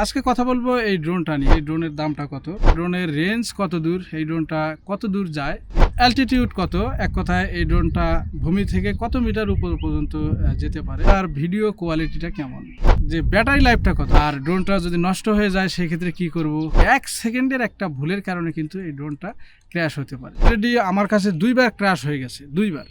আজকে কথা বলব এই ড্রোনটা নিয়ে। এই ড্রোনের দামটা কত? ড্রোনের রেঞ্জ কত দূর? এই ড্রোনটা কত দূর যায়? অ্যালটিটিউড কত? এক কথায় এই ড্রোনটা ভূমি থেকে কত মিটার উপর পর্যন্ত যেতে পারে? আর ভিডিও কোয়ালিটিটা কেমন? যে ব্যাটারি লাইফটা কত? আর ড্রোনটা যদি নষ্ট হয়ে যায়, সেক্ষেত্রে কি করব? এক সেকেন্ডের একটা ভুলের কারণে কিন্তু এই ড্রোনটা ক্র্যাশ হতে পারে। অলরেডি আমার কাছে দুইবার ক্র্যাশ হয়ে গেছে, দুইবার।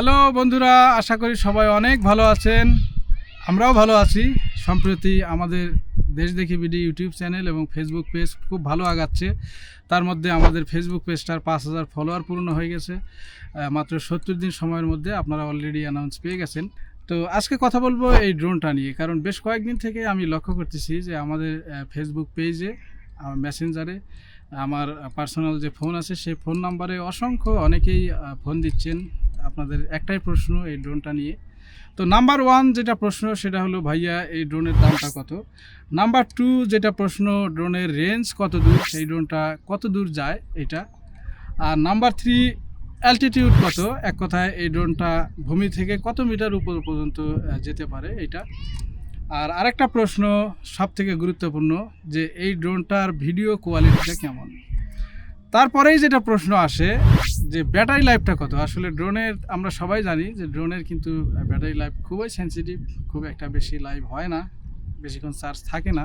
হ্যালো বন্ধুরা, আশা করি সবাই অনেক ভালো আছেন। আমরাও ভালো আছি। সম্প্রতি আমাদের Desh Dekhi BD YouTube channel এবং ফেসবুক পেজ খুব ভালো আগাচ্ছে। তার মধ্যে আমাদের ফেসবুক পেজটার পাঁচ হাজার ফলোয়ার পূর্ণ হয়ে গেছে। মাত্র সত্তর দিন সময়ের মধ্যে আপনারা অলরেডি অ্যানাউন্স পেয়ে গেছেন। তো আজকে কথা বলব এই ড্রোনটা নিয়ে, কারণ বেশ কয়েকদিন থেকে আমি লক্ষ্য করতেছি যে আমাদের ফেসবুক পেজে মেসেঞ্জারে আমার পার্সোনাল যে ফোন আছে, সেই ফোন নাম্বারে অসংখ্য অনেকেই ফোন দিচ্ছেন। আপনাদের একটাই প্রশ্ন এই ড্রোনটা নিয়ে। তো নাম্বার ওয়ান যেটা প্রশ্ন, সেটা হলো, ভাইয়া, এই ড্রোনের দামটা কত? নাম্বার টু যেটা প্রশ্ন, ড্রোনের রেঞ্জ কত দূর? সেই ড্রোনটা কত দূর যায় এটা? আর নাম্বার থ্রি, অ্যালটিটিউড কত? এক কথায়, এই ড্রোনটা ভূমি থেকে কত মিটার উপর পর্যন্ত যেতে পারে এটা? আর আরেকটা প্রশ্ন সব থেকে গুরুত্বপূর্ণ, যে এই ড্রোনটার ভিডিও কোয়ালিটিটা কেমন? তারপরেই যেটা প্রশ্ন আসে যে ব্যাটারি লাইফটা কত? আসলে ড্রোনের আমরা সবাই জানি যে ড্রোনের কিন্তু ব্যাটারি লাইফ খুবই সেন্সিটিভ খুব একটা বেশি লাইভ হয় না, বেশিক্ষণ চার্জ থাকে না।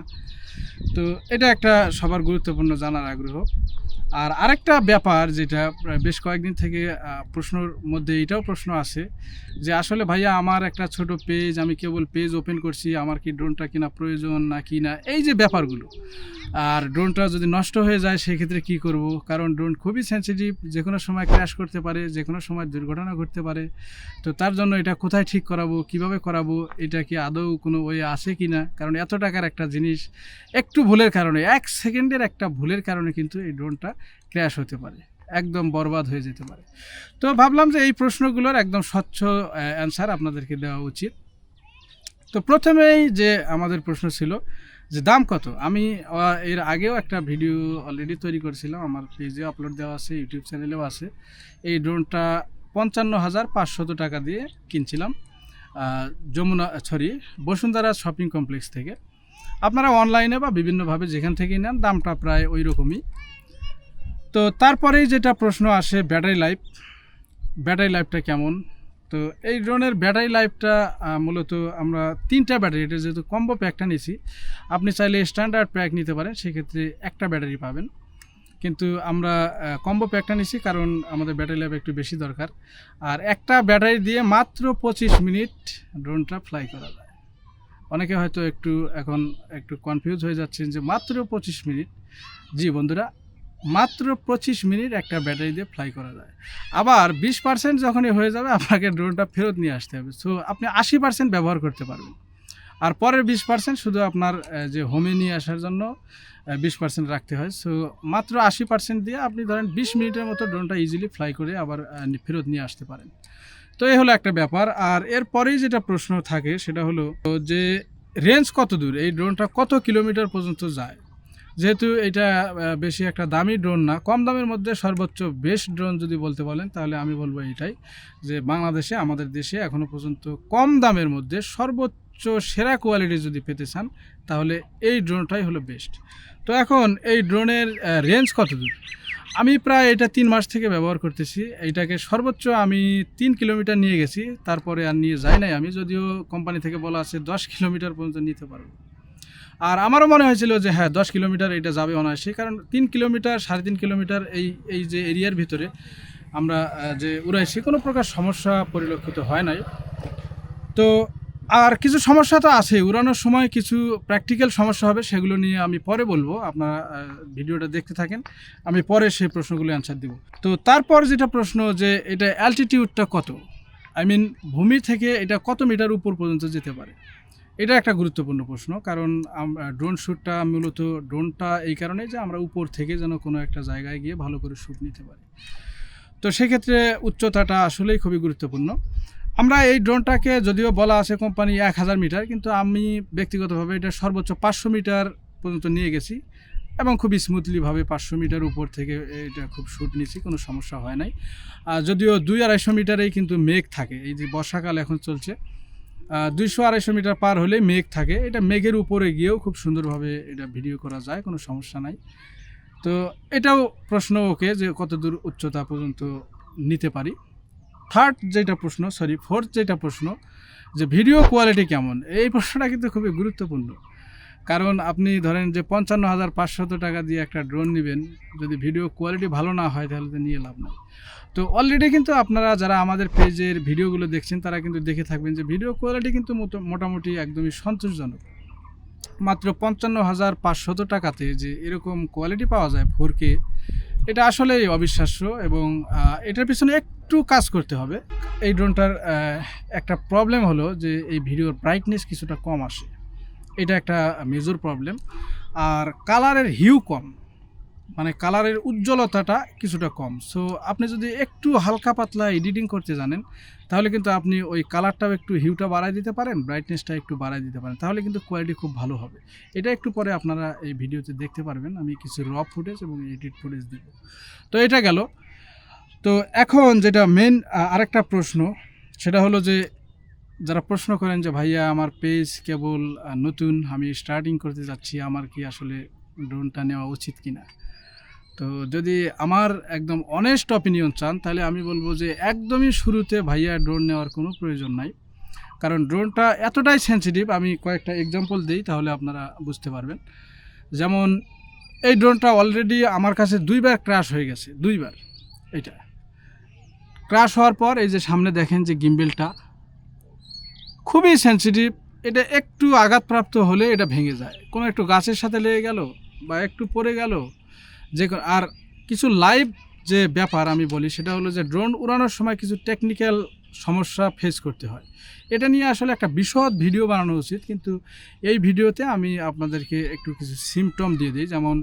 তো এটা একটা সবার গুরুত্বপূর্ণ জানার আগ্রহ। আর আরেকটা ব্যাপার যেটা বেশ কয়েকদিন থেকে প্রশ্নর মধ্যে এটাও প্রশ্ন আসে যে আসলে ভাইয়া আমার একটা ছোট পেজ আমি কেবল পেজ ওপেন করছি, আমার কি ড্রোনটা কিনা প্রয়োজন না কি না এই যে ব্যাপারগুলো, আর ড্রোনটা যদি নষ্ট হয়ে যায় সেক্ষেত্রে কি করব? কারণ ড্রোন খুবই সেন্সিটিভ যে কোনো সময় ক্র্যাশ করতে পারে, যে কোনো সময় দুর্ঘটনা ঘটতে পারে। তো তার জন্য এটা কোথায় ঠিক করাবো, কীভাবে করাবো, এটা কি আদৌ কোনো ওয়ে আছে কি না কারণ এত টাকার একটা জিনিস, একটু ভুলের কারণে, এক সেকেন্ডের একটা ভুলের কারণে কিন্তু এই ড্রোনটা ক্র্যাশ হতে পারে, একদম বরবাদ হয়ে যেতে পারে। তো ভাবলাম যে এই প্রশ্নগুলোর একদম স্বচ্ছ অ্যান্সার আপনাদেরকে দেওয়া উচিত। তো প্রথমেই যে আমাদের প্রশ্ন ছিল যে দাম কত? আমি এর আগেও একটা ভিডিও অলরেডি তৈরি করেছিলাম, আমার পেজে আপলোড দেওয়া আছে ইউটিউব চ্যানেলেও আছে। এই ড্রোনটা পঞ্চান্ন হাজার পাঁচশত টাকা দিয়ে কিনছিলাম Jamuna sorry Bashundhara shopping complex থেকে। আপনারা অনলাইনে বা বিভিন্নভাবে যেখান থেকেই নেন, দামটা প্রায় ওই রকমই তো তারপরেই যেটা প্রশ্ন আসে ব্যাটারি লাইফ ব্যাটারি লাইফটা কেমন? তো এই ড্রোনের ব্যাটারি লাইফটা মূলত আমরা তিনটা ব্যাটারি এটা যেহেতু কম্বো প্যাকটা নিয়েছি আপনি চাইলে স্ট্যান্ডার্ড প্যাক নিতে পারেন, সেক্ষেত্রে একটা ব্যাটারি পাবেন। কিন্তু আমরা কম্বো প্যাকটা নিছি কারণ আমাদের ব্যাটারি লাইফ একটু বেশি দরকার। আর একটা ব্যাটারি দিয়ে মাত্র পঁচিশ মিনিট ড্রোনটা ফ্লাই করা যায়। অনেকে হয়তো একটু, এখন একটু কনফিউজ হয়ে যাচ্ছেন যে মাত্র পঁচিশ মিনিট। জি বন্ধুরা মাত্র পঁচিশ মিনিট একটা ব্যাটারি দিয়ে ফ্লাই করা যায়। আবার বিশ পার্সেন্ট যখনই হয়ে যাবে, আপনাকে ড্রোনটা ফেরত নিয়ে আসতে হবে। সো আপনি আশি পার্সেন্ট ব্যবহার করতে পারবেন। আর পরের বিশ পার্সেন্ট শুধু আপনার যে হোমে নিয়ে আসার জন্য বিশ পার্সেন্ট রাখতে হয়। সো মাত্র আশি পার্সেন্ট দিয়ে আপনি ধরেন বিশ মিনিটের মতো ড্রোনটা ইজিলি ফ্লাই করে আবার ফেরত নিয়ে আসতে পারেন। তো এই হলো একটা ব্যাপার। আর এরপরেই যেটা প্রশ্ন থাকে, সেটা হলো যে রেঞ্জ কত দূর? এই ড্রোনটা কত কিলোমিটার পর্যন্ত যায়? যেহেতু এটা বেশি একটা দামি ড্রোন না, কম দামের মধ্যে সর্বোচ্চ বেস্ট ড্রোন যদি বলতে বলেন, তাহলে আমি বলব এটাই, যে বাংলাদেশে, আমাদের দেশে এখনও পর্যন্ত কম দামের মধ্যে সর্বোচ্চ সেরা কোয়ালিটি যদি পেতে চান, তাহলে এই ড্রোনটাই হলো বেস্ট তো এখন এই ড্রোনের রেঞ্জ কত দূর? আমি প্রায় এটা তিন মাস থেকে ব্যবহার করতেছি এইটাকে সর্বোচ্চ আমি তিন কিলোমিটার নিয়ে গেছি, তারপরে আর নিয়ে যাই নাই আমি, যদিও কোম্পানি থেকে বলা আছে দশ কিলোমিটার পর্যন্ত নিতে পারব। আর আমারও মনে হয়েছিল যে হ্যাঁ দশ কিলোমিটার এটা যাবে অনায়াসে কারণ তিন কিলোমিটার, সাড়ে তিন কিলোমিটার এই এই যে এরিয়ার ভিতরে আমরা যে উড়াইছি কোনো প্রকার সমস্যা পরিলক্ষিত হয় নাই। তো আর কিছু সমস্যা তো আছে, উড়ানোর সময় কিছু প্র্যাকটিক্যাল সমস্যা হবে, সেগুলো নিয়ে আমি পরে বলব। আপনারা ভিডিওটা দেখতে থাকেন, আমি পরে সেই প্রশ্নগুলো অ্যান্সার দিব। তো তারপর যেটা প্রশ্ন যে এটা অ্যালটিটিউডটা কত? আই মিন ভূমি থেকে এটা কত মিটার উপর পর্যন্ত যেতে পারে? এটা একটা গুরুত্বপূর্ণ প্রশ্ন, কারণ ড্রোন শ্যুটটা মূলত ড্রোনটা এই কারণে যে আমরা উপর থেকে যেন কোনো একটা জায়গায় গিয়ে ভালো করে শ্যুট নিতে পারি। তো সেক্ষেত্রে উচ্চতাটা আসলেই খুবই গুরুত্বপূর্ণ। আমরা এই ড্রোনটাকে যদিও বলা আছে কোম্পানি এক হাজার মিটার, কিন্তু আমি ব্যক্তিগতভাবে এটা সর্বোচ্চ পাঁচশো মিটার পর্যন্ত নিয়ে গেছি এবং খুবই স্মুথলিভাবে পাঁচশো মিটার উপর থেকে এটা খুব শ্যুট নিয়েছি, কোনো সমস্যা হয় নাই। যদিও দুই আড়াইশো মিটারেই কিন্তু মেঘ থাকে, এই যে বর্ষাকাল এখন চলছে। দুইশো আড়াইশো মিটার পার হলে মেঘ থাকে। এটা মেঘের উপরে গিয়েও খুব সুন্দরভাবে এটা ভিডিও করা যায়, কোনো সমস্যা নাই। তো এটাও প্রশ্ন ওকে যে কত দূর উচ্চতা পর্যন্ত নিতে পারি। থার্ড যেটা প্রশ্ন সরি ফোর্থ যেটা প্রশ্ন, যে ভিডিও কোয়ালিটি কেমন? এই প্রশ্নটা কিন্তু খুবই গুরুত্বপূর্ণ। কারণ আপনি ধরেন যে পঞ্চান্ন হাজার পাঁচশত টাকা দিয়ে একটা ড্রোন নেবেন, যদি ভিডিও কোয়ালিটি ভালো না হয়, তাহলে তো নিয়ে লাভ নাই। তো অলরেডি কিন্তু আপনারা যারা আমাদের পেজের ভিডিওগুলো দেখছেন, তারা কিন্তু দেখে থাকবেন যে ভিডিও কোয়ালিটি কিন্তু মোটা- মোটামুটি একদমই সন্তোষজনক। মাত্র পঞ্চান্ন হাজার পাঁচশত টাকাতে যে এরকম কোয়ালিটি পাওয়া যায় ফোর কে এটা আসলেই অবিশ্বাস্য এবং এটার পিছনে একটু কাজ করতে হবে। এই ড্রোনটার একটা প্রবলেম হলো যে এই ভিডিওর ব্রাইটনেস কিছুটা কম আসে। এটা একটা মেজর প্রবলেম আর কালারের হিউ কম মানে কালারের উজ্জ্বলতাটা কিছুটা কম। সো আপনি যদি একটু হালকা পাতলা এডিটিং করতে জানেন, তাহলে কিন্তু আপনি ওই কালারটাও একটু হিউটা বাড়ায় দিতে পারেন ব্রাইটনেসটা একটু বাড়ায় দিতে পারেন, তাহলে কিন্তু কোয়ালিটি খুব ভালো হবে। এটা একটু পরে আপনারা এই ভিডিওতে দেখতে পারবেন, আমি কিছু র ফুটেজ এবং এডিট ফুটেজ দেব। তো এটা গেল। তো এখন যেটা মেন আরেকটা প্রশ্ন, সেটা হলো যে যারা প্রশ্ন করেন যে, ভাইয়া, আমার পেজ কেবল নতুন, আমি স্টার্টিং করতে যাচ্ছি, আমার কি আসলে ড্রোনটা নেওয়া উচিত কি না তো যদি আমার একদম অনেস্ট অপিনিয়ন চান, তাহলে আমি বলব যে, একদমই শুরুতে ভাইয়া ড্রোন নেওয়ার কোনো প্রয়োজন নাই। কারণ ড্রোনটা এতটাই সেন্সিটিভ আমি কয়েকটা এক্সাম্পল দিই, তাহলে আপনারা বুঝতে পারবেন। যেমন, এই ড্রোনটা অলরেডি আমার কাছে দুইবার ক্র্যাশ হয়ে গেছে, দুইবার এটা ক্র্যাশ হওয়ার পর এই যে সামনে দেখেন যে গিম্বেলটা খুবই সেন্সিটিভ এটা একটু আঘাতপ্রাপ্ত হলে এটা ভেঙে যায়। কোনো একটু গাছের সাথে লেগে গেল বা একটু পড়ে গেল, যে আর কিছু লাইভ যে ব্যাপার আমি বলি, সেটা হলো যে ড্রোন উড়ানোর সময় কিছু টেকনিক্যাল সমস্যা ফেস করতে হয়। এটা নিয়ে আসলে একটা বিশদ ভিডিও বানানো উচিত, কিন্তু এই ভিডিওতে আমি আপনাদেরকে একটু কিছু সিমটম দিয়ে দিই। যেমন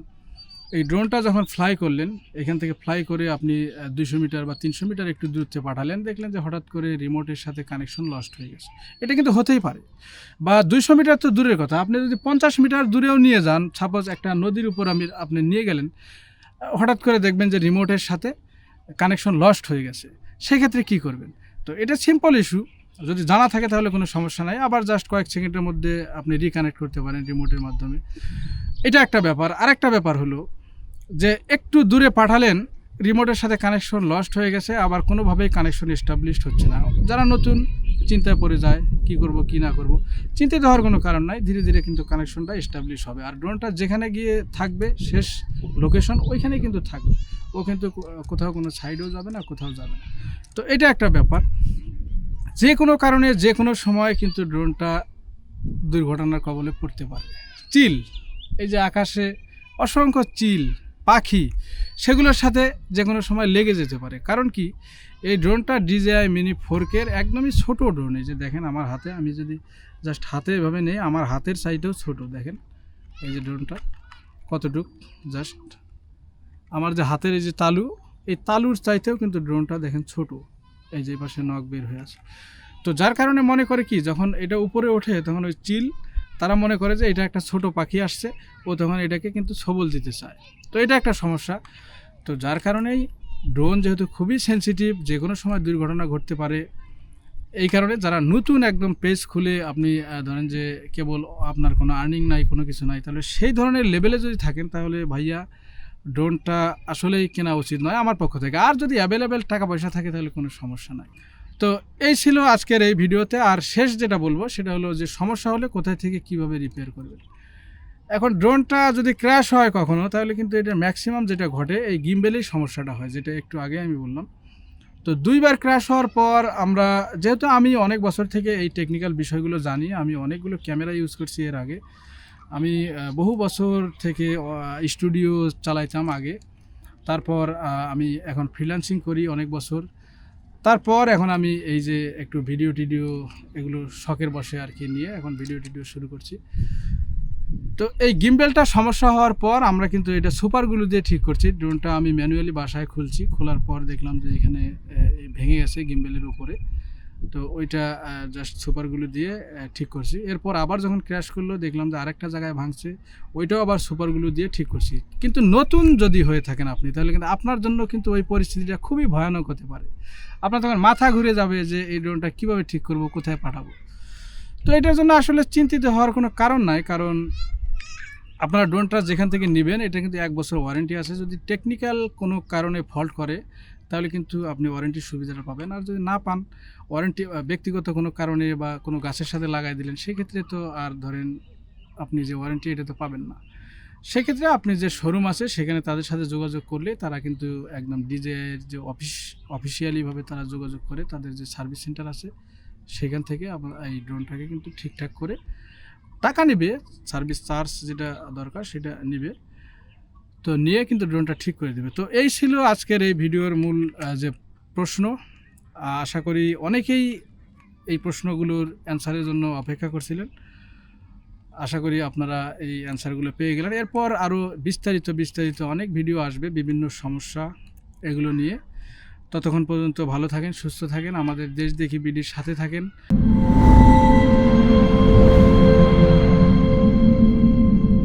এই ড্রোনটা যখন ফ্লাই করলেন, এখান থেকে ফ্লাই করে আপনি দুশো মিটার বা তিনশো মিটার একটু দূরত্বে পাঠালেন, দেখলেন যে হঠাৎ করে রিমোটের সাথে কানেকশন লস্ট হয়ে গেছে। এটা কিন্তু হতেই পারে। বা দুইশো মিটার তো দূরের কথা। আপনি যদি পঞ্চাশ মিটার দূরেও নিয়ে যান সাপোজ একটা নদীর উপর আমি আপনি নিয়ে গেলেন হঠাৎ করে দেখবেন যে রিমোটের সাথে কানেকশন লস্ট হয়ে গেছে। সেক্ষেত্রে কি করবেন? তো এটা সিম্পল ইস্যু যদি জানা থাকে তাহলে কোনো সমস্যা নাই। আবার জাস্ট কয়েক সেকেন্ডের মধ্যে আপনি রিকানেক্ট করতে পারেন রিমোটের মাধ্যমে। এটা একটা ব্যাপার। আরেকটা ব্যাপার হলো যে একটু দূরে পাঠালেন রিমোটের সাথে কানেকশন লস্ট হয়ে গেছে, আবার কোনোভাবেই কানেকশন এস্টাবলিশড হচ্ছে না। যারা নতুন, চিন্তায় পড়ে যায়, কি করব, কি না করব, চিন্তিত হওয়ার কোনো কারণ নাই, ধীরে ধীরে কিন্তু কানেকশনটা এস্টাবলিশ হবে। আর ড্রোনটা যেখানে গিয়ে থাকবে, শেষ লোকেশন ওইখানে কিন্তু থাকবে। ও কিন্তু কোথাও কোনো সাইডেও যাবে না, কোথাও যাবে না। তো এটা একটা ব্যাপার। যে কোনো কারণে, যে কোনো সময় কিন্তু ড্রোনটা দুর্ঘটনার কবলে পড়তে পারে চিল, এই যে আকাশে অসংখ্য চিল পাখি, সেগুলোর সাথে যে কোনো সময় লেগে যেতে পারে। কারণ কি? এই ড্রোনটা ডিজেআই মিনি ফোরকের একদমই ছোট ড্রোন। এই যে দেখেন আমার হাতে, আমি যদি জাস্ট হাতে এভাবে নেই, আমার হাতের সাইডেও ছোট। দেখেন, এই যে ড্রোনটা কতটুক? জাস্ট আমার যে হাতের এই যে তালু, এই তালুর চাইতেও কিন্তু ড্রোনটা দেখেন ছোট। এই যে পাশে নখ বের হয়ে আছে। তো যার কারণে মনে করে কি, যখন এটা উপরে ওঠে, তখন ওই চিল তারা মনে করে যে এটা একটা ছোট পাখি আসছে, ও তখন এটাকে কিন্তু সবল দিতে চায়। তো এটা একটা সমস্যা। তো যার কারণেই ড্রোন যেহেতু খুবই সেনসিটিভ যে কোনো সময় দুর্ঘটনা ঘটতে পারে, এই কারণে যারা নতুন একদম পেজ খুলে আপনি ধরেন যে কেবল আপনার কোনো আর্নিং নাই, কোনো কিছু নাই, তাহলে সেই ধরনের লেভেলে যদি থাকেন, তাহলে ভাইয়া ড্রোনটা আসলেই কেনা উচিত নয় আমার পক্ষ থেকে। আর যদি অ্যাভেলেবেল টাকা পয়সা থাকে, তাহলে কোনো সমস্যা নাই। তো এই ছিল আজকের এই ভিডিওতে। আর শেষ যেটা বলব, সেটা হলো যে সমস্যা হলে কোথায় থেকে কীভাবে রিপেয়ার করবেন এখন ড্রোনটা যদি ক্র্যাশ হয় কখনো, তাহলে কিন্তু এটা ম্যাক্সিমাম যেটা ঘটে, এই গিম্বেলেই সমস্যাটা হয়, যেটা একটু আগে আমি বললাম। তো দুইবার ক্র্যাশ হওয়ার পর আমরা, যেহেতু আমি অনেক বছর থেকে এই টেকনিক্যাল বিষয়গুলো জানি, আমি অনেকগুলো ক্যামেরা ইউজ করছি এর আগে। আমি বহু বছর থেকে স্টুডিও চালাইতাম আগে। তারপর আমি এখন ফ্রিল্যান্সিং করি অনেক বছর। তারপর এখন আমি এই যে একটু ভিডিও টিডিও এগুলো শখের বসে আর কি নিয়ে এখন ভিডিও টিডিও শুরু করছি। তো এই গিম্বেলটা সমস্যা হওয়ার পর আমরা কিন্তু এটা সুপারগুলো দিয়ে ঠিক করছি। ড্রোনটা আমি ম্যানুয়ালি বাসায় খুলছি। খোলার পর দেখলাম যে এখানে ভেঙে গেছে গিম্বেলের উপরে। তো ওইটা জাস্ট সুপারগুলো দিয়ে ঠিক করছি। এরপর আবার যখন ক্র্যাশ করল, দেখলাম যে আরেকটা জায়গায় ভাঙছে, ওইটাও আবার সুপারগুলো দিয়ে ঠিক করছি। কিন্তু নতুন যদি হয়ে থাকেন আপনি, তাহলে কিন্তু আপনার জন্য কিন্তু ওই পরিস্থিতিটা খুবই ভয়ানক হতে পারে। আপনার তখন মাথা ঘুরে যাবে যে এই ড্রোনটা কীভাবে ঠিক করব, কোথায় পাঠাবো। তো এটার জন্য আসলে চিন্তিত হওয়ার কোনো কারণ নাই, কারণ আপনারা ড্রোনটা যেখান থেকে নেবেন, এটা কিন্তু এক বছর ওয়ারেন্টি আছে। যদি টেকনিক্যাল কোনো কারণে ফল্ট করে, তাহলে কিন্তু আপনি ওয়ারেন্টির সুবিধাটা পাবেন। আর যদি না পান ওয়ারেন্টি ব্যক্তিগত কোনো কারণে বা কোনো গাছের সাথে লাগাই দিলেন, সেক্ষেত্রে তো আর ধরেন আপনি যে ওয়ারেন্টি এটা তো পাবেন না। সেক্ষেত্রে আপনি যে শোরুম আছে, সেখানে তাদের সাথে যোগাযোগ করলে তারা কিন্তু একদম ডিজের যে অফিস অফিসিয়ালিভাবে তারা যোগাযোগ করে, তাদের যে সার্ভিস সেন্টার আছে, সেখান থেকে আপনার এই ড্রোনটাকে কিন্তু ঠিকঠাক করে টাকা নেবে সার্ভিস চার্জ যেটা দরকার সেটা নেবে, তো নিয়ে কিন্তু ড্রোনটা ঠিক করে দেবে। তো এই ছিল আজকের এই ভিডিওর মূল যে প্রশ্ন। আশা করি অনেকেই এই প্রশ্নগুলোর অ্যান্সারের জন্য অপেক্ষা করছিলেন। আশা করি আপনারা এই অ্যান্সারগুলো পেয়ে গেলেন। এরপর আরও বিস্তারিত বিস্তারিত অনেক ভিডিও আসবে বিভিন্ন সমস্যা এগুলো নিয়ে। ততক্ষণ পর্যন্ত ভালো থাকেন, সুস্থ থাকেন, আমাদের দেশ দেখি বিডির সাথে থাকেন।